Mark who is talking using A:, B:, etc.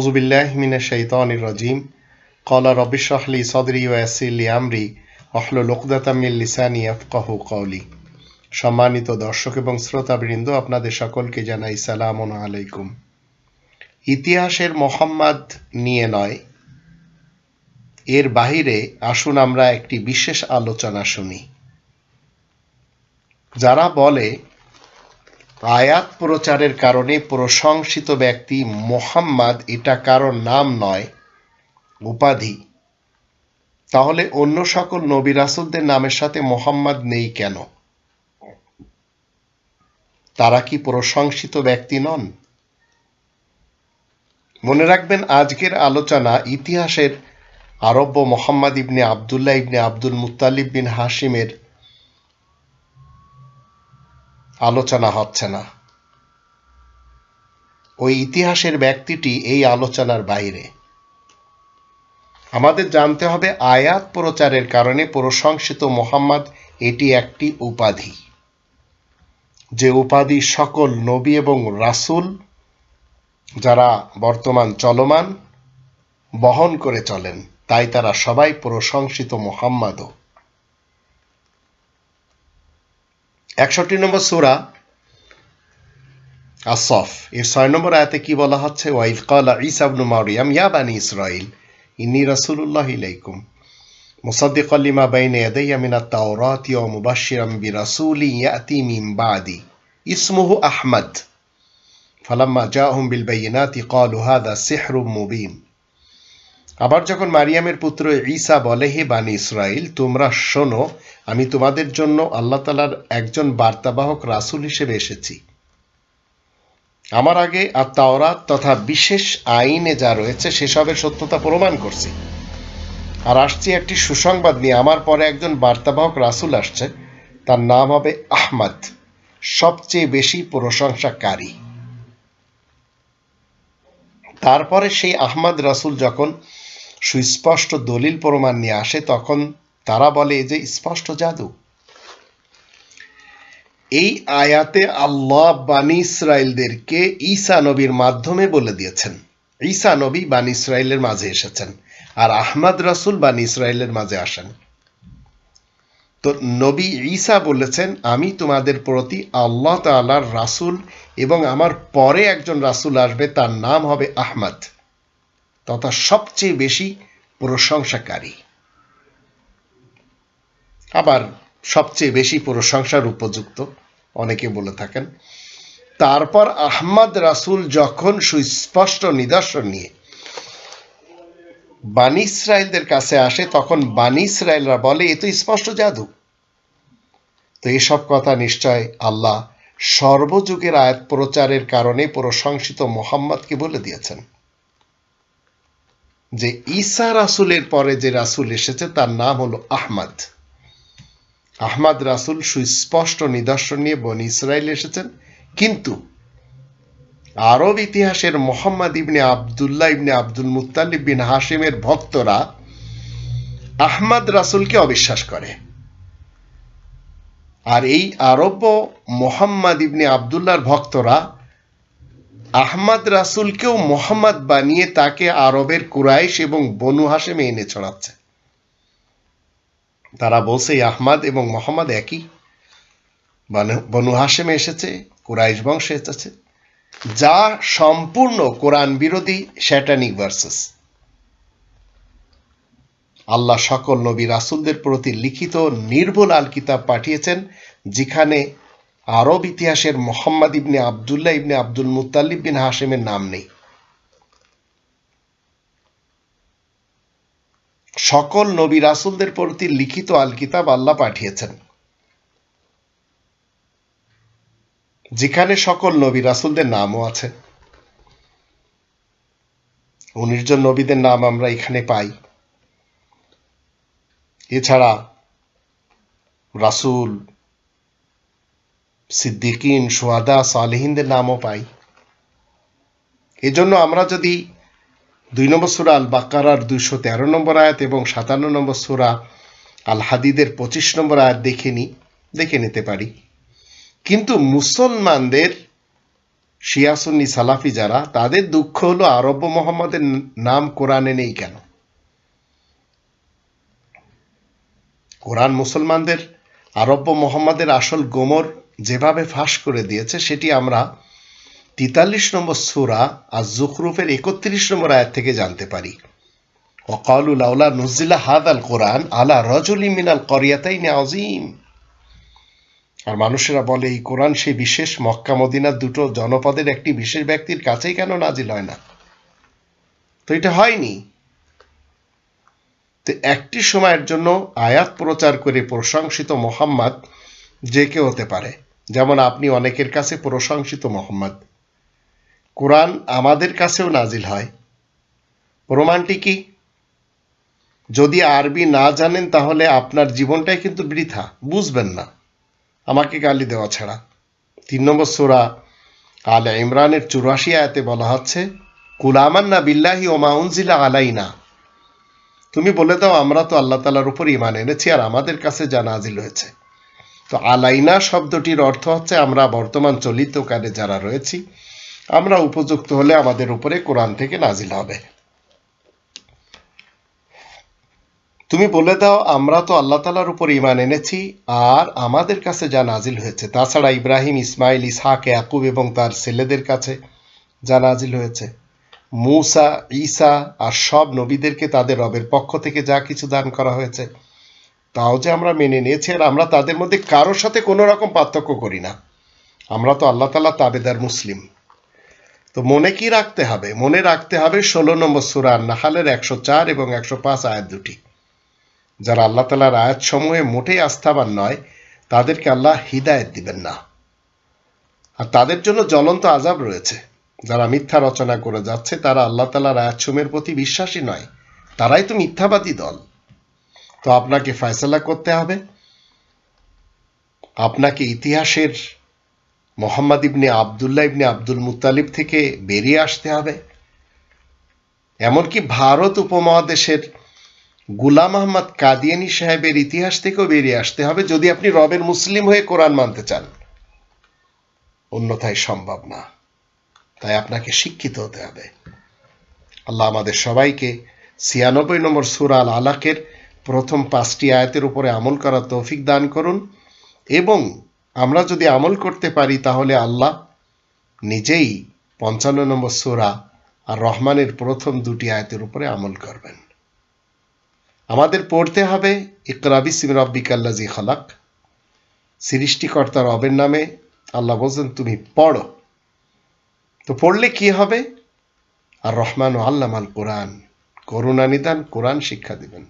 A: সম্মানিত দর্শক এবং শ্রোতাবৃন্দ আপনাদের সকলকে জানাই সালাম আলাইকুম ইতিহাসের মোহাম্মদ নিয়ে নয় এর বাহিরে আসুন আমরা একটি বিশেষ আলোচনা শুনি যারা বলে আয়াত প্রচারের কারণে প্রশংসিত ব্যক্তি মোহাম্মদ এটা কারো নাম নয় উপাধি তাহলে অন্য সকল নবী রাসুলদের নামের সাথে মোহাম্মদ নেই কেন তারা কি প্রশংসিত ব্যক্তি নন মনে রাখবেন আজকের আলোচনা ইতিহাসের আরব্য মোহাম্মদ ইবনে আবদুল্লাহ ইবনে আব্দুল মুতালিব বিন হাসিমের আলোচনা হচ্ছে না ওই ইতিহাসের ব্যক্তিটি এই আলোচনার বাইরে আমাদের জানতে হবে আয়াত প্রচারের কারণে প্রশংসিত মোহাম্মদ এটি একটি উপাধি যে উপাধি সকল নবী এবং রাসুল যারা বর্তমান চলমান বহন করে চলেন তাই তারা সবাই প্রশংসিত মোহাম্মদও একষট্টি নম্বর সুরা আসফ এর ছয় নম্বর আয়াতে কি বলা হচ্ছে ওয়াইল কলা ইসাবনু মারিয়াম ইয়াবানি ইসরাইল ইন্নি রাসুল্লাহ ইলাইকুম مصدقا لما بين يدي من التوراة ومبشرا برسول يأتي من بعدي اسمه أحمد فلما جاءهم بالبينات قالوا هذا سحر مبين আবার যখন মারিয়ামের পুত্র ঈসা বলে হে বান ইসরায়েল তোমরা শোনো আমি তোমাদের জন্য আল্লাহ তালার একজন বার্তাবাহক রাসুল হিসেবে এসেছি আমার আগে আর তাওরা তথা বিশেষ আইনে যা রয়েছে সেসবের সত্যতা প্রমাণ করছি আর আসছি একটি সুসংবাদ নিয়ে আমার পরে একজন বার্তাবাহক রাসুল আসছে তার নাম হবে আহমদ সবচেয়ে বেশি প্রশংসাকারী তারপরে সেই আহমদ রাসুল যখন সুস্পষ্ট দলিল প্রমাণ নিয়ে আসে তখন তারা বলে যে স্পষ্ট জাদু এই আয়াতে আল্লাহ বানী ইসরায়েলদেরকে ঈসা নবীর মাধ্যমে বলে দিয়েছেন ঈসা নবী বানী ইসরায়েলের মাঝে এসেছেন আর আহমদ রাসুল বানী ইসরায়েলের মাঝে আসেন তো নবী ঈসা বলেছেন আমি তোমাদের প্রতি আল্লাহ তালার রাসুল এবং আমার পরে একজন রাসুল আসবে তার নাম হবে আহমদ তথা সবচেয়ে বেশি প্রশংসাকারী আবার সবচেয়ে বেশি প্রশংসার উপযুক্ত অনেকে বলে থাকেন তারপর আহমদ রাসুল যখন সুস্পষ্ট নিদর্শন নিয়ে বাণী ইসরায়েলদের কাছে আসে তখন বাণী ইসরায়েলরা বলে এ তো স্পষ্ট জাদু তো এসব কথা নিশ্চয় আল্লাহ সর্বযুগের আয়াত প্রচারের কারণে প্রশংসিত মোহাম্মদকে বলে দিয়েছেন যে ঈসা রাসুলের পরে যে রাসুল এসেছে তার নাম হলো আহমদ আহমদ রাসুল সুস্পষ্ট নিদর্শন নিয়ে বন ইসরায়েল এসেছেন কিন্তু আরব ইতিহাসের মোহাম্মদ ইবনে আবদুল্লাহ ইবনে আব্দুল মুতালিব বিন হাসিমের ভক্তরা আহমাদ রাসুলকে অবিশ্বাস করে আর এই আরব্য মোহাম্মদ ইবনে আবদুল্লার ভক্তরা আহমদ রাসুলকেও মোহাম্মদ বানিয়ে তাকে আরবের কুরাইশ এবং বনু হাসেমে এনে ছড়াচ্ছে তারা বলছে আহমাদ এবং মোহাম্মদ একই বনু হাসেমে এসেছে কুরাইশ বংশে এসেছে যা সম্পূর্ণ কোরআন বিরোধী শ্যাটানিক ভার্সেস আল্লাহ সকল নবী রাসুলদের প্রতি লিখিত নির্ভুল আল কিতাব পাঠিয়েছেন যেখানে আরব ইতিহাসের মোহাম্মদ ইবনে আবদুল্লাহ ইবনে আব্দুল মুতাল্লিব বিন হাসেমের নাম নেই সকল নবী রাসুলদের প্রতি লিখিত আল কিতাব আল্লাহ পাঠিয়েছেন যেখানে সকল নবী রাসুলদের নামও আছে উনিশ জন নবীদের নাম আমরা এখানে পাই এছাড়া রাসুল সিদ্দিকিন সোয়াদা সালেহিনদের নামও পাই এজন্য আমরা যদি দুই নম্বর সুরা আল বাকারার দুইশো তেরো নম্বর আয়াত এবং সাতান্ন নম্বর সুরা আল হাদিদের পঁচিশ নম্বর আয়াত দেখে নিই দেখে নিতে পারি কিন্তু মুসলমানদের শিয়াসুন্নি সালাফি যারা তাদের দুঃখ হলো আরব্য মোহাম্মদের নাম কোরআনে নেই কেন কোরআন মুসলমানদের আরব্য মোহাম্মদের আসল গোমর যেভাবে ফাঁস করে দিয়েছে সেটি আমরা তিতাল্লিশ নম্বর সুরা আর জুখরুফের একত্রিশ নম্বর আয়াত থেকে জানতে পারি অকালু লাউলা নজিল্লা হাদ আল কোরআন আলা রজলি মিনাল করিয়াতাই আজিম আর মানুষেরা বলে এই কোরআন সেই বিশেষ মক্কা মদিনার দুটো জনপদের একটি বিশেষ ব্যক্তির কাছেই কেন নাজিল হয় না তো এটা হয়নি তো একটি সময়ের জন্য আয়াত প্রচার করে প্রশংসিত মোহাম্মদ যে কেউ হতে পারে যেমন আপনি অনেকের কাছে প্রশংসিত মোহাম্মদ কোরআন আমাদের কাছেও নাজিল হয় প্রমাণটি কি যদি আরবি না জানেন তাহলে আপনার জীবনটাই কিন্তু বৃথা বুঝবেন না আমাকে গালি দেওয়া ছাড়া তিন নম্বর সোরা আল ইমরানের চুরাশি আয়াতে বলা হচ্ছে কুলামান্না বিল্লাহি ওমা আলাই না তুমি বলে দাও আমরা তো আল্লাহ তালার উপর ইমান এনেছি আর আমাদের কাছে যা নাজিল হয়েছে তো আলাইনা শব্দটির অর্থ হচ্ছে আমরা বর্তমান চলিত কালে যারা রয়েছি আমরা উপযুক্ত হলে আমাদের উপরে কোরআন থেকে নাজিল হবে তুমি বলে দাও আমরা তো আল্লাহ তালার উপর ইমান এনেছি আর আমাদের কাছে যা নাজিল হয়েছে তাছাড়া ইব্রাহিম ইসমাইল ইসহাক ইয়াকুব এবং তার ছেলেদের কাছে যা নাজিল হয়েছে মুসা ঈসা আর সব নবীদেরকে তাদের রবের পক্ষ থেকে যা কিছু দান করা হয়েছে তাও যে আমরা মেনে নিয়েছি আর আমরা তাদের মধ্যে কারোর সাথে কোনো রকম পার্থক্য করি না আমরা তো আল্লাহ তালা তাবেদার মুসলিম তো মনে কি রাখতে হবে মনে রাখতে হবে ষোলো নম্বর সুরান নাহালের একশো চার এবং একশো পাঁচ আয়াত দুটি যারা আল্লাহ তালার সমূহে মোটেই আস্থাবান নয় তাদেরকে আল্লাহ হৃদায়ত দিবেন না আর তাদের জন্য জ্বলন্ত আজাব রয়েছে যারা মিথ্যা রচনা করে যাচ্ছে তারা আল্লাহ তালার সমের প্রতি বিশ্বাসী নয় তারাই তো মিথ্যাবাদী দল তো আপনাকে ফয়সলা করতে হবে আপনাকে ইতিহাসের মোহাম্মদ ইবনে আবদুল্লাহ ইবনে আব্দুল মুতালিব থেকে বেরিয়ে আসতে হবে এমনকি ভারত উপমহাদেশের গুলাম আহমদ কাদিয়ানি সাহেবের ইতিহাস থেকেও বেরিয়ে আসতে হবে যদি আপনি রবের মুসলিম হয়ে কোরআন মানতে চান অন্যথায় সম্ভব না তাই আপনাকে শিক্ষিত হতে হবে আল্লাহ আমাদের সবাইকে ছিয়ানব্বই নম্বর সুরাল আলাকের প্রথম পাঁচটি আয়াতের উপরে আমল করা তৌফিক দান করুন এবং আমরা যদি আমল করতে পারি তাহলে আল্লাহ নিজেই পঞ্চান্ন নম্বর সোরা আর রহমানের প্রথম দুটি আয়াতের উপরে আমল করবেন আমাদের পড়তে হবে ইকরাবি সিম জি খালাক সৃষ্টিকর্তা রবের নামে আল্লাহ বলছেন তুমি পড়ো তো পড়লে কি হবে আর রহমান ও আল্লামাল কোরআন করুণা নিদান কোরআন শিক্ষা দিবেন